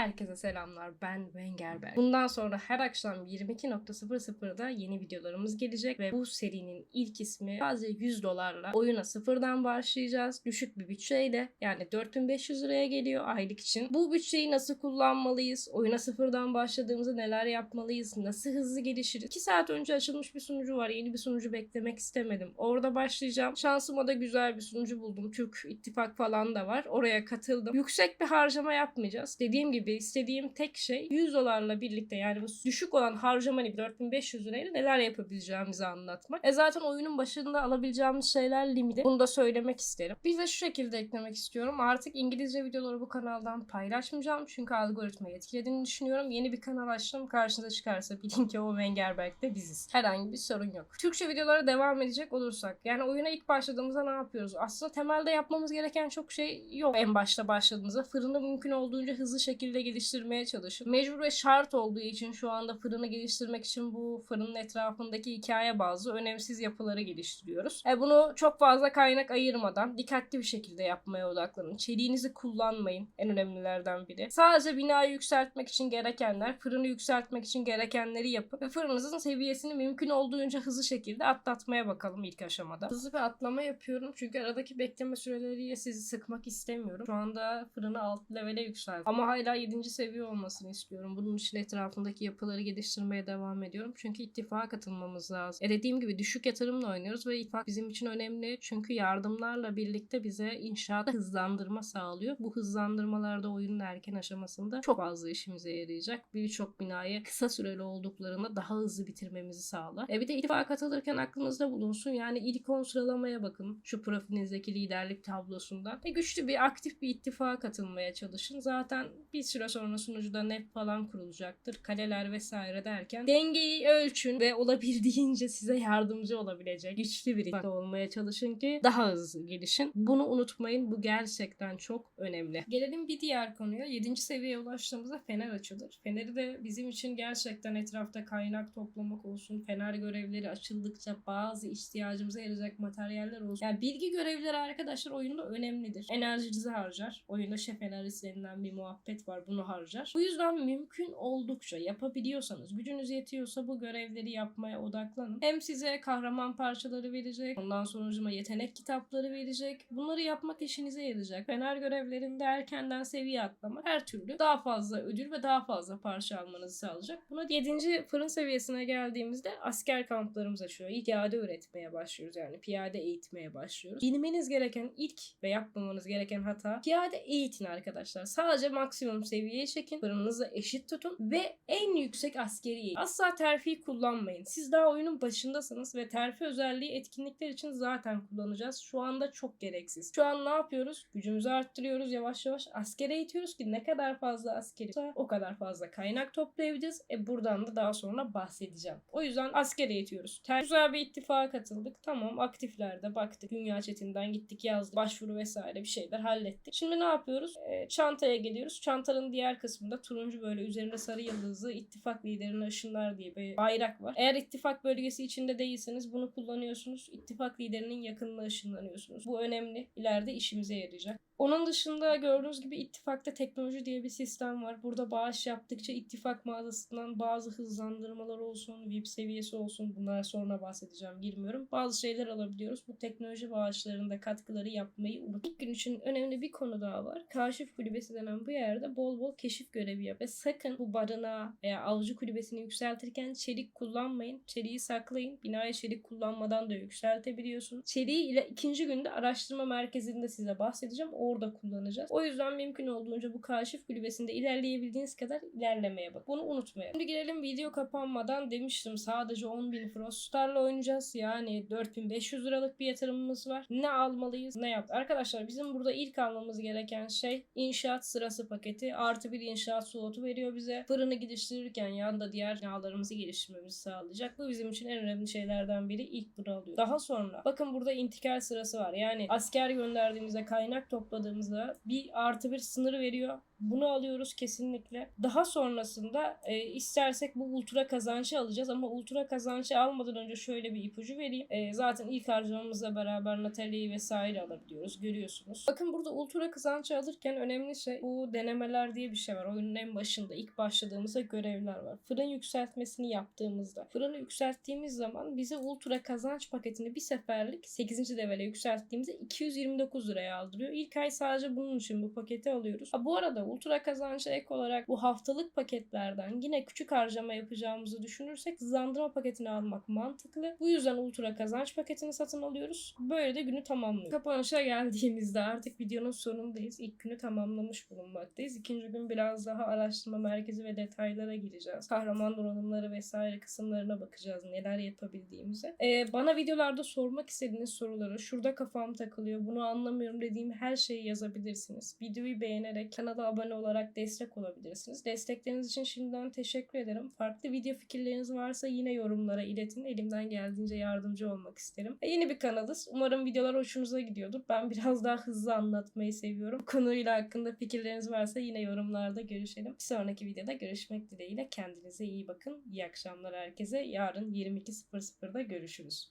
Herkese selamlar. Ben Wengerberg. Bundan sonra her akşam 22.00'da yeni videolarımız gelecek ve bu serinin ilk ismi sadece 100 dolarla oyuna sıfırdan başlayacağız. Düşük bir bütçeyle yani 4500 liraya geliyor aylık için. Bu bütçeyi nasıl kullanmalıyız? Oyuna sıfırdan başladığımızda neler yapmalıyız? Nasıl hızlı gelişiriz? 2 saat önce açılmış bir sunucu var. Yeni bir sunucu beklemek istemedim. Orada başlayacağım. Şansıma da güzel bir sunucu buldum. Türk ittifak falan da var. Oraya katıldım. Yüksek bir harcama yapmayacağız. Dediğim gibi istediğim tek şey 100 dolarla birlikte yani bu düşük olan harcama gibi 4500 lirayla neler yapabileceğimizi anlatmak. E zaten oyunun başında alabileceğimiz şeyler limiti. Bunu da söylemek isterim. Bir de şu şekilde eklemek istiyorum. Artık İngilizce videoları bu kanaldan paylaşmayacağım. Çünkü algoritmayı etkilediğini düşünüyorum. Yeni bir kanal açtım. Karşınıza çıkarsa bilin ki o Wengerberg'de biziz. Herhangi bir sorun yok. Türkçe videolara devam edecek olursak. Yani oyuna ilk başladığımızda ne yapıyoruz? Aslında temelde yapmamız gereken çok şey yok en başta başladığımızda. Fırını mümkün olduğunca hızlı şekilde geliştirmeye çalışın. Mecbur ve şart olduğu için şu anda fırını geliştirmek için bu fırının etrafındaki hikaye bazı önemsiz yapıları geliştiriyoruz. E bunu çok fazla kaynak ayırmadan dikkatli bir şekilde yapmaya odaklanın. Çeliğinizi kullanmayın. En önemlilerden biri. Sadece binayı yükseltmek için gerekenler, fırını yükseltmek için gerekenleri yapın ve fırınınızın seviyesini mümkün olduğunca hızlı şekilde atlatmaya bakalım ilk aşamada. Hızlı bir atlama yapıyorum çünkü aradaki bekleme süreleriyle sizi sıkmak istemiyorum. Şu anda fırını alt levele yükselttim. Ama hala 7. seviye olmasını istiyorum. Bunun için etrafındaki yapıları geliştirmeye devam ediyorum. Çünkü ittifaka katılmamız lazım. E dediğim gibi düşük yatırımla oynuyoruz ve ittifak bizim için önemli. Çünkü yardımlarla birlikte bize inşaata hızlandırma sağlıyor. Bu hızlandırmalarda oyunun erken aşamasında çok fazla işimize yarayacak. Birçok binayı kısa süreli olduklarında daha hızlı bitirmemizi sağlar. E bir de ittifaka katılırken aklınızda bulunsun. Yani ilk 10 sıralamaya bakın. Şu profilinizdeki liderlik tablosundan. E güçlü bir aktif bir ittifaka katılmaya çalışın. Zaten bir süre sonra sunucuda net falan kurulacaktır. Kaleler vesaire derken dengeyi ölçün ve olabildiğince size yardımcı olabilecek güçlü bir ittifak olmaya çalışın ki daha hızlı gelişin. Bunu unutmayın. Bu gerçekten çok önemli. Gelelim bir diğer konuya. 7. seviyeye ulaştığımızda fener açılır. Feneri de bizim için gerçekten etrafta kaynak toplamak olsun, fener görevleri açıldıkça bazı ihtiyacımıza yarayacak materyaller olsun. Yani bilgi görevleri arkadaşlar oyunda önemlidir. Enerjinizi harcar. Oyunda şef enerjisi denilen bir muhabbet var. Bunu harcar. Bu yüzden mümkün oldukça yapabiliyorsanız, gücünüz yetiyorsa bu görevleri yapmaya odaklanın. Hem size kahraman parçaları verecek, ondan sonucuma yetenek kitapları verecek. Bunları yapmak işinize yarayacak. Fener görevlerinde erkenden seviye atlamak her türlü daha fazla ödül ve daha fazla parça almanızı sağlayacak. Buna 7. fırın seviyesine geldiğimizde asker kamplarımız açıyor. Piyade üretmeye başlıyoruz yani piyade eğitmeye başlıyoruz. Bilmeniz gereken ilk ve yapmamanız gereken hata piyade eğitin arkadaşlar. Sadece maksimum seviyeye çekin. Fırınınızı eşit tutun ve en yüksek askeri eğitin. Asla terfi kullanmayın. Siz daha oyunun başındasınız ve terfi özelliği etkinlikler için zaten kullanacağız. Şu anda çok gereksiz. Şu an ne yapıyoruz? Gücümüzü arttırıyoruz yavaş yavaş. Asker eğitiyoruz ki ne kadar fazla askeri o kadar fazla kaynak toplayabileceğiz. E buradan da daha sonra bahsedeceğim. O yüzden asker eğitiyoruz. Ter güzel bir ittifaka katıldık. Tamam aktiflerde baktık. Dünya chatinden gittik yazdık. Başvuru vesaire bir şeyler hallettik. Şimdi ne yapıyoruz? E, çantaya geliyoruz. Çantanın diğer kısmında turuncu böyle üzerinde sarı yıldızlı ittifak liderine ışınlar diye bir bayrak var. Eğer ittifak bölgesi içinde değilseniz bunu kullanıyorsunuz. İttifak liderinin yakınına ışınlanıyorsunuz. Bu önemli. İleride işimize yarayacak. Onun dışında gördüğünüz gibi ittifakta teknoloji diye bir sistem var. Burada bağış yaptıkça ittifak mağazasından bazı hızlandırmalar olsun, VIP seviyesi olsun bunlar sonra bahsedeceğim girmiyorum. Bazı şeyler alabiliyoruz. Bu teknoloji bağışlarında katkıları yapmayı unut. İlk gün için önemli bir konu daha var. Kaşif kulübesi denen bu yerde bol bol keşif görevi yap. Ve sakın bu barınağı veya avcı kulübesini yükseltirken çelik kullanmayın. Çeliği saklayın. Binaya çelik kullanmadan da yükseltebiliyorsunuz. Çeliği ile ikinci günde araştırma merkezinde size bahsedeceğim. Orada kullanacağız. O yüzden mümkün olduğunca bu kaşif kulübesinde ilerleyebildiğiniz kadar ilerlemeye bak. Bunu unutmayın. Şimdi gelelim video kapanmadan demiştim sadece 10.000 Frostar'la oynayacağız. Yani 4500 liralık bir yatırımımız var. Ne almalıyız? Ne yaptı? Arkadaşlar bizim burada ilk almamız gereken şey inşaat sırası paketi. Artı bir inşaat slotu veriyor bize. Fırını geliştirirken yanında diğer binalarımızı geliştirmemizi sağlayacak. Bu bizim için en önemli şeylerden biri. İlk bunu alıyor. Daha sonra bakın burada intikal sırası var. Yani asker gönderdiğimizde kaynak topladığımızda bir artı bir sınır veriyor. Bunu alıyoruz kesinlikle. Daha sonrasında e, istersek bu ultra kazançı alacağız ama ultra kazançı almadan önce şöyle bir ipucu vereyim. E, zaten ilk harcamamızla beraber Natalia'yı vesaire alabiliyoruz. Görüyorsunuz. Bakın burada ultra kazançı alırken önemli şey bu denemeler diye bir şey var. Oyunun en başında ilk başladığımızda görevler var. Fırın yükseltmesini yaptığımızda fırını yükselttiğimiz zaman bize ultra kazanç paketini bir seferlik 8. levele yükselttiğimizde 229 liraya aldırıyor. İlk ay sadece bunun için bu paketi alıyoruz. Ha, bu arada ultra kazança ek olarak bu haftalık paketlerden yine küçük harcama yapacağımızı düşünürsek hızlandırma paketini almak mantıklı. Bu yüzden ultra kazanç paketini satın alıyoruz. Böyle de günü tamamlıyoruz. Kapanışa geldiğimizde artık videonun sonundayız. İlk günü tamamlamış bulunmaktayız. İkinci gün biraz daha araştırma merkezi ve detaylara gireceğiz. Kahraman donanımları vesaire kısımlarına bakacağız. Neler yapabildiğimize. Ee, bana videolarda sormak istediğiniz soruları şurada kafam takılıyor. Bunu anlamıyorum dediğim her şeyi yazabilirsiniz. Videoyu beğenerek kanala abone olarak destek olabilirsiniz. Destekleriniz için şimdiden teşekkür ederim. Farklı video fikirleriniz varsa yine yorumlara iletin. Elimden geldiğince yardımcı olmak isterim. E, yeni bir kanalız. Umarım videolar hoşunuza gidiyordur. Ben biraz daha hızlı anlatmayı seviyorum. Konuyla hakkında fikirleriniz varsa yine yorumlarda görüşelim. Bir sonraki videoda görüşmek dileğiyle. Kendinize iyi bakın. İyi akşamlar herkese. Yarın 22.00'da görüşürüz.